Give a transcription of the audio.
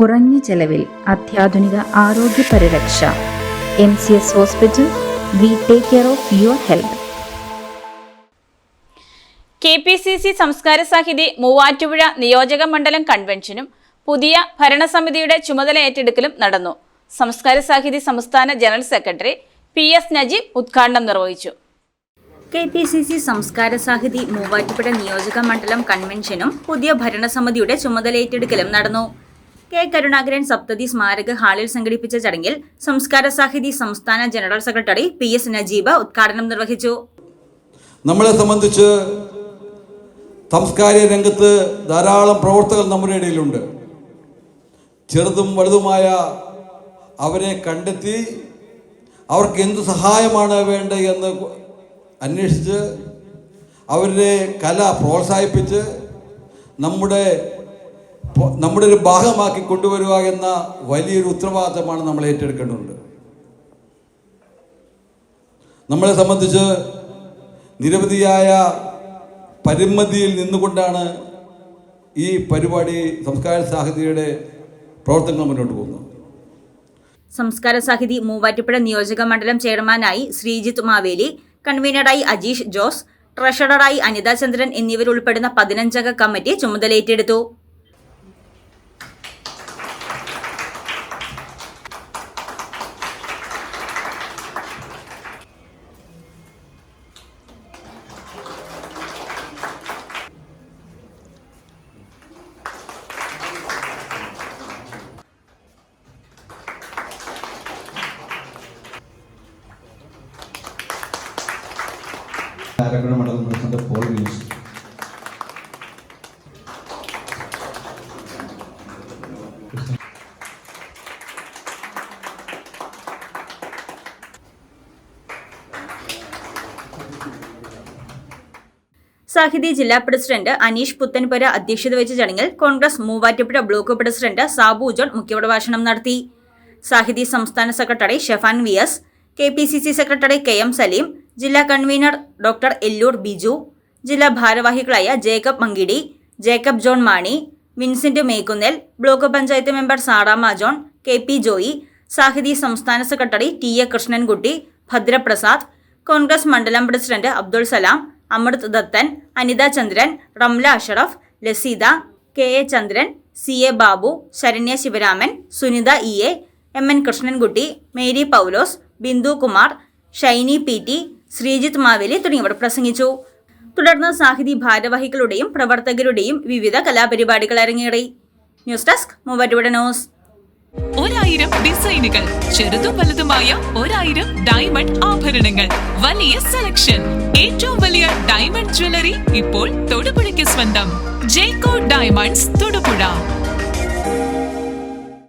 കുറഞ്ഞ ചെലവിൽ അത്യാധുനിക ആരോഗ്യ പരിരക്ഷ. M C S hospital we take care of your health. K P C C Samskara Sahithi Muvattupuzha നിയോജക മണ്ഡലം കൺവെൻഷനും പുതിയ ഭരണസമിതിയുടെ ചുമതല ഏറ്റെടുക്കലും നടന്നു. സംസ്കാര സാഹിതി സംസ്ഥാന general secretary P S Najeeb ഉദ്ഘാടനം നിർവഹിച്ചു. K P C C Samskara Sahithi Muvattupuzha നിയോജക മണ്ഡലം കൺവെൻഷനും പുതിയ ഭരണസമിതിയുടെ ചുമതല ഏറ്റെടുക്കലും നടന്നു. കെ. കരുണാകരൻ സപ്തതി സ്മാരക ഹാളിൽ സംഘടിപ്പിച്ച ചടങ്ങിൽ സംസ്കാര സാഹിതി സംസ്ഥാന general secretary P S Najeeb ഉദ്ഘാടനം നിർവഹിച്ചു. നമ്മളെ സംബന്ധിച്ച് സാംസ്കാരിക രംഗത്ത് ധാരാളം പ്രവർത്തകർ നമ്മുടെ ഇടയിലുണ്ട്. ചെറുതും വലുതുമായ അവരെ കണ്ടെത്തി അവർക്ക് എന്ത് സഹായമാണ് വേണ്ടത് എന്ന് അന്വേഷിച്ച് അവരുടെ കല പ്രോത്സാഹിപ്പിച്ച് നമ്മുടെ നമ്മുടെ ഒരു ഭാഗമാക്കി കൊണ്ടുവരിക എന്ന വലിയൊരു ഉത്തരവാദിത്തമാണ് നമ്മൾ ഏറ്റെടുക്കേണ്ടതുണ്ട്. നമ്മളെ സംബന്ധിച്ച് നിരവധിയായ പരിമിതിയിൽ നിന്നുകൊണ്ടാണ് ഈ പരിപാടി സംസ്കാര സാഹിത്യയുടെ പ്രവർത്തനങ്ങൾ മുന്നോട്ട് പോകുന്നത്. സംസ്കാര സാഹിതി മൂവാറ്റുപുഴ നിയോജക മണ്ഡലം ചെയർമാനായി ശ്രീജിത്ത് മാവേലി കൺവീനറായി അജീഷ് ജോസ് ട്രഷററായി അനിതാ ചന്ദ്രൻ എന്നിവരുൾപ്പെടുന്ന പതിനഞ്ചംഗ കമ്മിറ്റി ചുമതലയേറ്റെടുത്തു. പോൾ സാഹിതി ജില്ലാ പ്രസിഡന്റ് അനീഷ് പുത്തൻപുര അധ്യക്ഷത വഹിച്ച ചടങ്ങിൽ Congress Muvattupuzha block president Sabu John മുഖ്യപ്രഭാഷണം നടത്തി. സാഹിതി സംസ്ഥാന secretary Shefan V S K P C C secretary K M Saleem ജില്ലാ കൺവീനർ ഡോക്ടർ എല്ലൂർ ബിജു ജില്ലാ ഭാരവാഹികളായ Jacob Mankidi Jacob John Mani Vincent Mekkunnel block panchayat member Saramma John K P Joy Sahithi സംസ്ഥാന secretary T A Krishnankutty Bhadraprasad Congress മണ്ഡലം president Abdul Salam Amrith Dathan Anitha Chandran Ramla Ashraf Laseetha K A Chandran C A Babu Saranya Sivaraman Sunitha E A M N Krishnankutty Mary Paulose Bindu Kumar Shiny P T Sreejith Maveli തുടങ്ങിയവർ പ്രസംഗിച്ചു. തുടർന്ന് സാഹിതി ഭാരവാഹികളുടെയും പ്രവർത്തകരുടെയും വിവിധ കലാപരിപാടികൾ അരങ്ങേറി. News desk Muvattupuzha news. ഒരായിരം ഡിസൈനുകൾ ചെറുതും വലുതുമായ ഒരായിരം ഡയമണ്ട് ആഭരണങ്ങൾ വലിയ സെലക്ഷൻ. ഏറ്റവും വലിയ ഡയമണ്ട് ജ്വല്ലറി ഇപ്പോൾ തൊടുപുഴയ്ക്ക് സ്വന്തം. Jeko diamonds Thodupuzha.